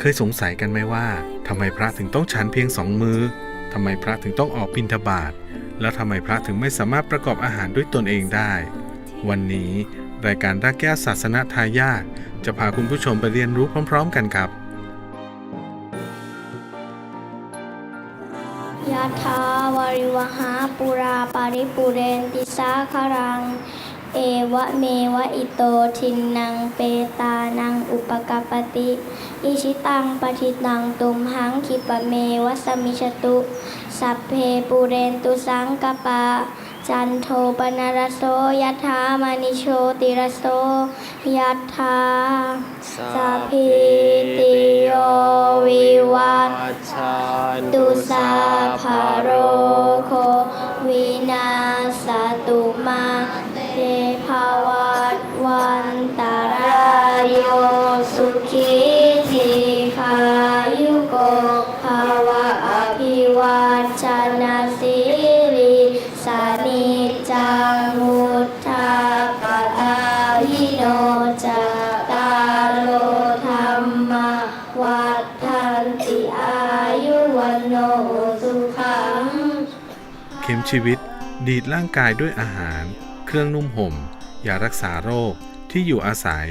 เคยสงสัยกันไหมว่าทำไมพระถึงต้องฉันเพียงสองมือทำไมพระถึงต้องออกบิณฑบาตแล้วทำไมพระถึงไม่สามารถประกอบอาหารด้วยตนเองได้ วันนี้รายการรากแก้วศาสนาทายาทจะพาคุณผู้ชมไปเรียนรู้พร้อม ๆ กันครับยะถาวริวหาปุราปาริปุเรนติสาคารัง เอวะเมวะอิโตทินนังเปตานังอุปกปปติ อิชิตังปฏิตังตุมหังคิปะเมวะสมิชตุ สัพเพปุเรนตุสังกปา จันโทปนรสโสยะถามณิโชติรสโสยะถาสัพพิ มชีวิต ดีดร่างกายด้วยอาหาร เครื่องนุ่มห่มยารักษาโรคที่อยู่อาศัย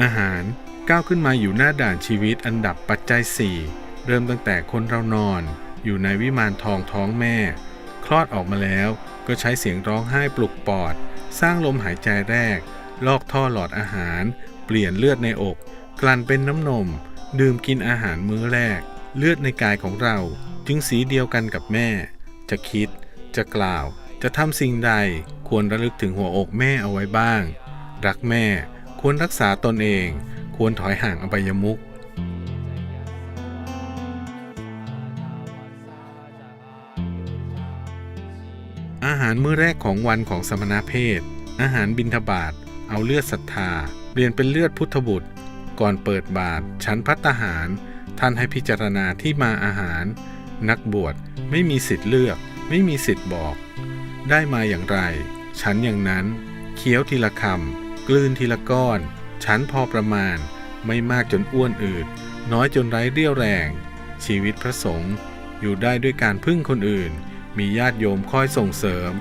อาหารก้าวขึ้นมาอยู่หน้าด่านชีวิตอันดับปัจจัย 4 เริ่มตั้งแต่คนเรานอน อยู่ในวิมานทองท้องแม่ คลอดออกมาแล้วก็ใช้เสียงร้องไห้ปลุกปอด สร้างลมหายใจแรก ลอกท่อหลอดอาหาร เปลี่ยนเลือดในอก กลั่นเป็นน้ำนม ดื่มกินอาหารมื้อแรก เลือดในกายของเราจึงสีเดียวกันกับแม่ จะคิด จะกล่าว จะทำสิ่งใดควรระลึกถึงหัวอกแม่เอาไว้บ้าง รักแม่ควรรักษาตนเอง ควรถอยห่างอบายมุขอาหารมื้อแรกของวันของสมณเพศ อาหารบิณฑบาต เอาเลือดศรัทธา เปลี่ยนเป็นเลือดพุทธบุตร ก่อนเปิดบาตรชั้นพัตหาร ท่านให้พิจารณาที่มาอาหาร นักบวชไม่มีสิทธิ์เลือก ไม่มีสิทธิ์บอก ได้มาอย่างไร ฉันอย่างนั้น เคี้ยวทีละคำกลืนทีละก้อน ฉันพอประมาณ ไม่มากจนอ้วนอืด น้อยจนไร้เรี่ยวแรง ชีวิตพระสงฆ์อยู่ได้ด้วยการพึ่งคนอื่น มีญาติโยมคอยส่งเสริม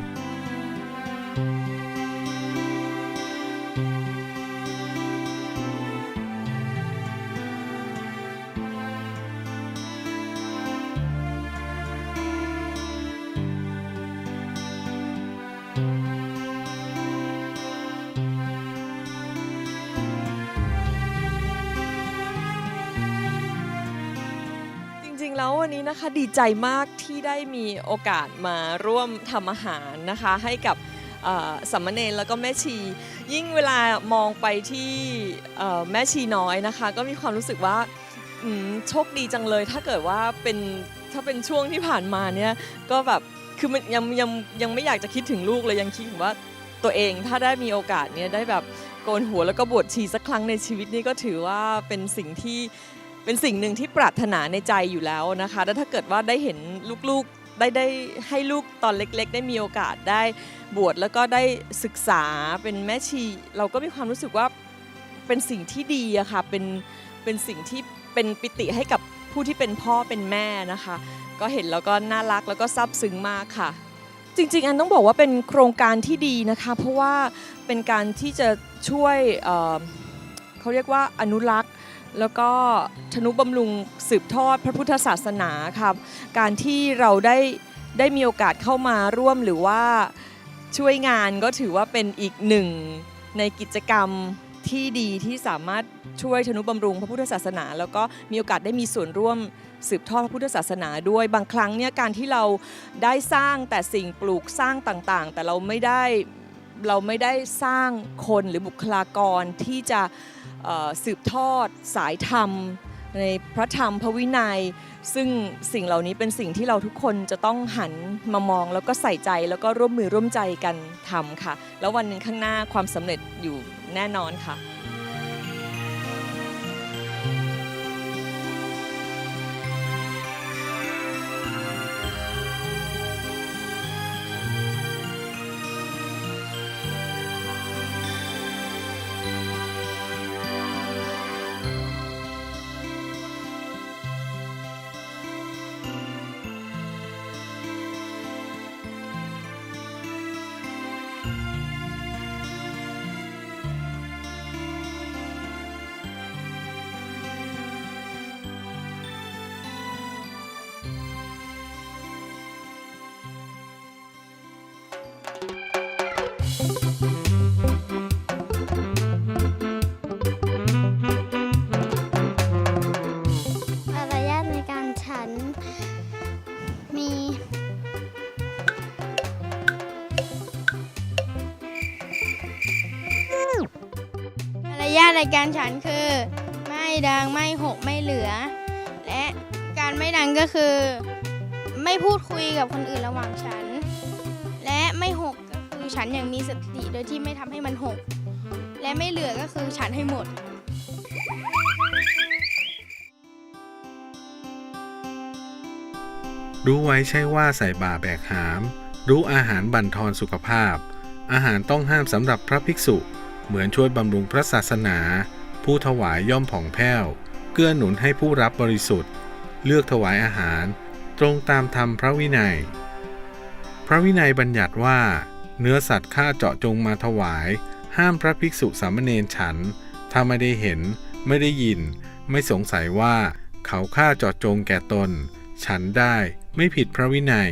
วันนี้นะคะดีใจมากที่ได้มีโอกาสมาร่วมทำอาหารนะคะให้กับสามเณรแล้วก็แม่ชี ยิ่งเวลามองไปที่แม่ชีน้อยนะคะ ก็มีความรู้สึกว่าโชคดีจังเลย ถ้าเกิดว่าเป็นถ้าเป็นช่วงที่ผ่านมาเนี่ยก็แบบคือมันยังยังยังไม่อยากจะคิดถึงลูกเลยยังคิดถึงว่าตัวเองถ้าได้มีโอกาสเนี่ยได้แบบโกนหัวแล้วก็บวชชีสักครั้งในชีวิตนี่ก็ถือว่าเป็นสิ่งที่ เป็นสิ่งหนึ่งที่ปรารถนาในใจอยู่แล้วนะคะ แล้วถ้าเกิดว่าได้เห็นลูกๆได้ได้ให้ลูกตอนเล็กๆ ได้มีโอกาสได้บวชแล้วก็ได้ศึกษาเป็นแม่ชี เราก็มีความรู้สึกว่าเป็นสิ่งที่ดีอะค่ะเป็นเป็นสิ่งที่เป็นปิติให้กับผู้ที่เป็นพ่อเป็นแม่นะคะ ก็เห็นแล้วก็น่ารักแล้วก็ซาบซึ้งมากค่ะ จริงๆ อันต้องบอกว่าเป็นโครงการที่ดีนะคะ เพราะว่าเป็นการที่จะช่วยเเขาเรียกว่าอนุรักษ์ แล้วก็ธนุบำรุงสืบทอดพระพุทธศาสนาครับการที่เราได้ได้มีโอกาสเข้ามาร่วมหรือว่าช่วยงานก็ถือว่าเป็นอีกหนึ่งในกิจกรรมที่ดีที่สามารถช่วยธนุบำรุงพระพุทธศาสนา แล้วก็มีโอกาสได้มีส่วนร่วมสืบทอดพระพุทธศาสนาด้วยบางครั้งเนี่ยการที่เราได้สร้างแต่สิ่งปลูกสร้างต่างๆ แต่เราไม่ได้เราไม่ได้สร้างคนหรือบุคลากรที่จะ สืบทอด สายธรรม ในพระธรรมพระวินัย ซึ่งสิ่งเหล่านี้เป็นสิ่งที่เราทุกคนจะต้องหันมามองแล้วก็ใส่ใจแล้วก็ร่วมมือร่วมใจกันทำค่ะ แล้ววันหนึ่งข้างหน้าความสำเร็จอยู่แน่นอนค่ะาทในการฉันคือ ไม่ดังไม่หกไม่เหลือ และการไม่ดังก็คือ ไม่พูดคุยกับคนอื่นระหว่างฉัน และไม่หกก็คือฉันอย่างมีสติโดยที่ไม่ทำให้มันหก และไม่เหลือก็คือฉันให้หมดรู้ไว้ใช่ว่าใส่บาแบกหาม รู้อาหารบั่นทอนสุขภาพ อาหารต้องห้ามสำหรับพระภิกษุ เหมือนช่วยบำรุงพระศาสนา ผู้ถวายย่อมผ่องแผ้ว เกื้อหนุนให้ผู้รับบริสุทธิ์ เลือกถวายอาหาร ตรงตามธรรมพระวินัย พระวินัยบัญญัติว่า เนื้อสัตว์ฆ่าเจาะจงมาถวาย ห้ามพระภิกษุสามเณรฉัน ถ้าไม่ได้เห็น ไม่ได้ยิน ไม่สงสัยว่า เขาฆ่าเจาะจงแก่ตน ฉันได้ไม่ผิดพระวินัย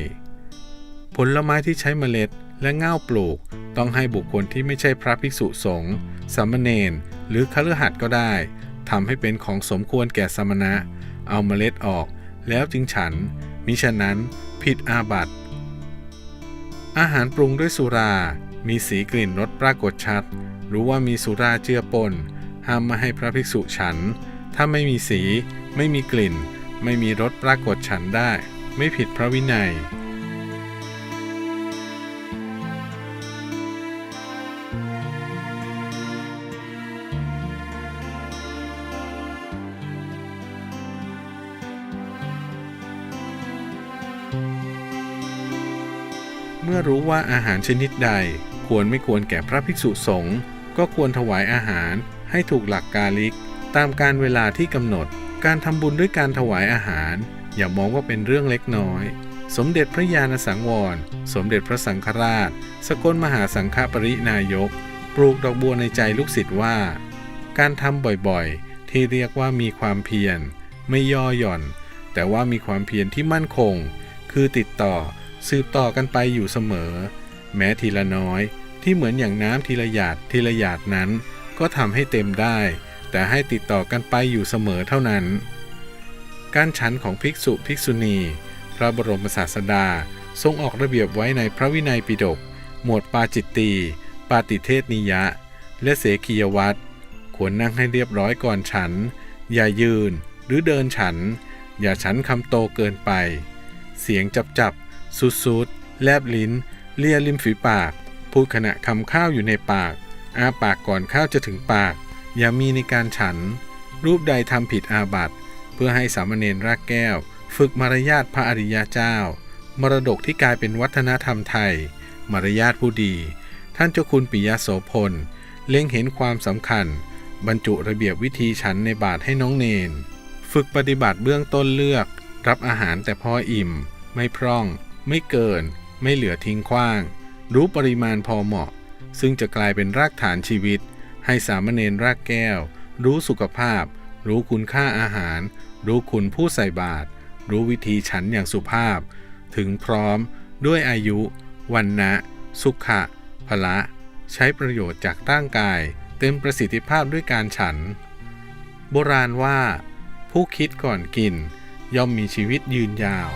ผลไม้ที่ใช้เมล็ด และเง่าปลูก ต้องให้บุคคลที่ไม่ใช่พระภิกษุสงฆ์สามเณรหรือคฤหัสถ์ก็ได้ทำให้เป็นของสมควรแก่สมณะ เอาเมล็ดออก แล้วจึงฉัน มิฉะนั้นผิดอาบัติ อาหารปรุงด้วยสุรา มีสีกลิ่นรสปรากฏชัด รู้ว่ามีสุราเจือปน ห้ามไม่ให้พระภิกษุฉัน ถ้าไม่มีสี ไม่มีกลิ่น ไม่มีรสปรากฏฉันได้ ไม่ผิดพระวินัย มื่อรู้ว่าอาหารชนิดใด ควรไม่ควรแก่พระภิกษุสงฆ์ก็ควรถวายอาหารให้ถูกหลักกาลิก ตามการเวลาที่กำหนด การทำบุญด้วยการถวายอาหาร อย่ามองว่าเป็นเรื่องเล็กน้อย สมเด็จพระญาณสังวร สมเด็จพระสังฆราช สกลมหาสังฆปรินายก ปลูกดอกบัวในใจลูกศิษย์ว่า การทำบ่อยๆ ที่เรียกว่ามีความเพียร ไม่ย่อหย่อน แต่ว่ามีความเพียรที่มั่นคง คือติดต่อ สืบต่อกันไปอยู่เสมอ แม้ทีละน้อย ที่เหมือนอย่างน้ำทีละหยาดทีละหยาดนั้น ก็ทำให้เต็มได้ แต่ให้ติดต่อกันไปอยู่เสมอเท่านั้น การฉันของภิกษุภิกษุณี พระบรมศาสดาทรงออกระเบียบไว้ในพระวินัยปิฎกหมวดปาจิตตีปาติเทศนิยะ และเสขียวัตรควรนั่งให้เรียบร้อยก่อนฉัน อย่ายืนหรือเดินฉัน อย่าฉันคำโตเกินไป เสียงจับจับ สุดๆแลบลิ้น เลียริมฝีปาก พูดขณะคำข้าวอยู่ในปาก อาปากก่อนข้าวจะถึงปาก อย่ามีในการฉัน รูปใดทำผิดอาบัติเพื่อให้สามเณรรากแก้ว ฝึกมารยาทพระอริยเจ้า มรดกที่กลายเป็นวัฒนธรรมไทย มารยาทผู้ดี ท่านเจ้าคุณปิยโสพล เล็งเห็นความสำคัญ บรรจุระเบียบวิธีฉันในบาทให้น้องเนน ฝึกปฏิบัติเบื้องต้นเลือก รับอาหารแต่พออิ่ม ไม่พร่อง ไม่เกิน ไม่เหลือทิ้งขว้าง รู้ปริมาณพอเหมาะ ซึ่งจะกลายเป็นรากฐานชีวิต ให้สามเณรรากแก้ว รู้สุขภาพ รู้คุณค่าอาหาร รู้คุณผู้ใส่บาตรรู้วิธีฉันอย่างสุภาพ ถึงพร้อมด้วยอายุ วันนะสุขะพละ ใช้ประโยชน์จากร่างกาย เต็มประสิทธิภาพด้วยการฉัน โบราณว่า ผู้คิดก่อนกิน ย่อมมีชีวิตยืนยาว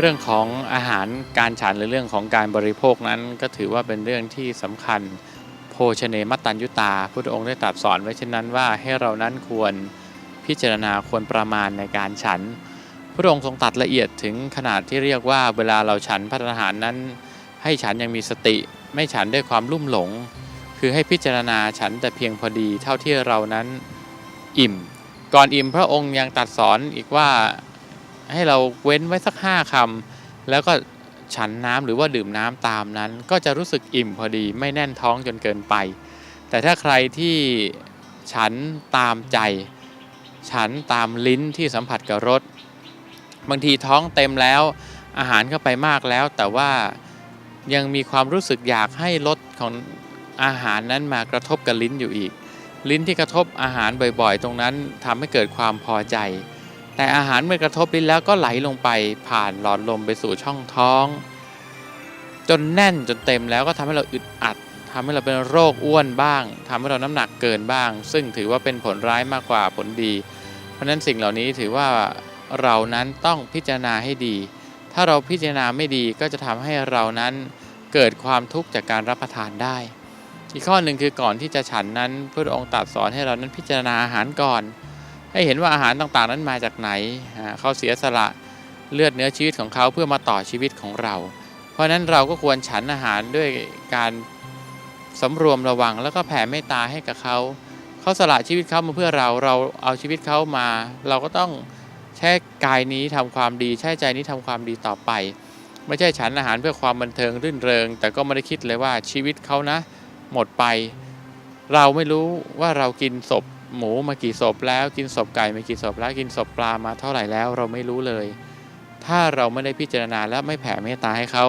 เรื่องของอาหารการฉันหรือเรื่องของการบริโภคนั้น ก็ถือว่าเป็นเรื่องที่สำคัญโภชเนมัตตัญยุตาพุทธองค์ได้ตรัสสอนไว้เช่นนั้นว่าให้เรานั้นควรพิจารณาควรประมาณในการฉันพระองค์ทรงตัดละเอียดถึงขนาดที่เรียกว่าเวลาเราฉันพัฒนาหารนั้น ให้ฉันยังมีสติ ไม่ฉันด้วยความลุ่มหลง คือให้พิจารณาฉันแต่เพียงพอดีเท่าที่เรานั้นอิ่ม ก่อนอิ่มพระองค์ยังตรัสสอนอีกว่า ให้เราเว้นไว้สักห้าคำแล้วก็ฉันน้ำหรือว่าดื่มน้ำตามนั้น ก็จะรู้สึกอิ่มพอดีไม่แน่นท้องจนเกินไป แต่ถ้าใครที่ฉันตามใจ ฉันตามลิ้นที่สัมผัสกับรสบางทีท้องเต็มแล้วอาหารเข้าไปมากแล้ว แต่ว่ายังมีความรู้สึกอยากให้รสของอาหารนั้นมากระทบกับลิ้นอยู่อีก ลิ้นที่กระทบอาหารบ่อยๆ ตรงนั้นทำให้เกิดความพอใจ แต่อาหารเมื่อกระทบลิ้นแล้วก็ไหลลงไปผ่านหลอดลมไปสู่ช่องท้อง จนแน่นจนเต็มแล้วก็ทำให้เราอึดอัดทำให้เราเป็นโรคอ้วนบ้างทำให้เราน้ำหนักเกินบ้าง ซึ่งถือว่าเป็นผลร้ายมากกว่าผลดี เพราะฉะนั้นสิ่งเหล่านี้ถือว่าเรานั้นต้องพิจารณาให้ดี ถ้าเราพิจารณาไม่ดีก็จะทำให้เรานั้นเกิดความทุกข์จากการรับประทานได้ อีกข้อหนึ่งคือก่อนที่จะฉันนั้นพระองค์ตรัสสอนให้เรานั้นพิจารณาอาหารก่อน ให้เห็นว่าอาหารต่างๆนั้นมาจากไหน เขาเสียสละเลือดเนื้อชีวิตของเขาเพื่อมาต่อชีวิตของเรา เพราะฉะนั้นเราก็ควรฉันอาหารด้วยการสำรวมระวังแล้วก็แผ่เมตตาให้กับเขา เขาสละชีวิตเขามาเพื่อเราเราเอาชีวิตเขามา เราก็ต้องใช้กายนี้ทำความดีใช้ใจนี้ทำความดีต่อไป ไม่ใช่ฉันอาหารเพื่อความบันเทิงรื่นเริง แต่ก็ไม่ได้คิดเลยว่าชีวิตเขานะ หมดไป เราไม่รู้ว่าเรากินศพ หมูมากี่ศพแล้ว กินศพไก่มากี่ศพแล้วกินศพปลามาเท่าไหร่แล้วเราไม่รู้เลย ถ้าเราไม่ได้พิจารณาและไม่แผ่เมตตาให้เขา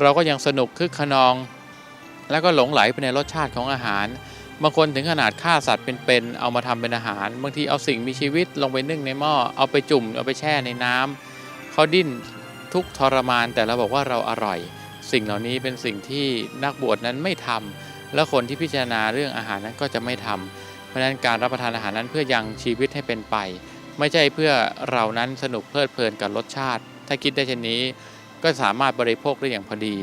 เราก็ยังสนุกคึกขนอง แล้วก็หลงไหลไปในรสชาติของอาหารบางคนถึงขนาดฆ่าสัตว์เป็นๆ เอามาทำเป็นอาหาร บางทีเอาสิ่งมีชีวิตลงไปนึ่งในหม้อ เอาไปจุ่ม เอาไปแช่ในน้ำเขาดิ้นทุกทรมาน แต่เราบอกว่าเราอร่อย สิ่งเหล่านี้เป็นสิ่งที่นักบวชนั้นไม่ทำและคนที่พิจารณาเรื่องอาหารนั้นก็จะไม่ทำ เพราะฉะนั้นการรับประทานอาหารนั้นเพื่อยังชีวิตให้เป็นไป ไม่ใช่เพื่อเรานั้นสนุกเพลิดเพลินกับรสชาติ ถ้าคิดได้เช่นนี้ ก็สามารถบริโภคได้อย่างพอดี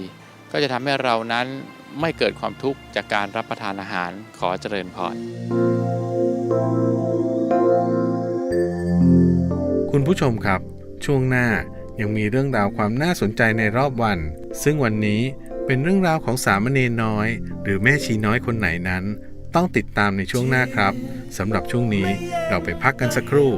ก็จะทำให้เรานั้นไม่เกิดความทุกข์จากการรับประทานอาหารขอเจริญพรคุณผู้ชมครับ ช่วงหน้ายังมีเรื่องราวความน่าสนใจในรอบวัน ซึ่งวันนี้เป็นเรื่องราวของสามเณรน้อย หรือแม่ชีน้อยคนไหนนั้น ต้องติดตามในช่วงหน้าครับสำหรับช่วงนี้เราไปพักกันสักครู่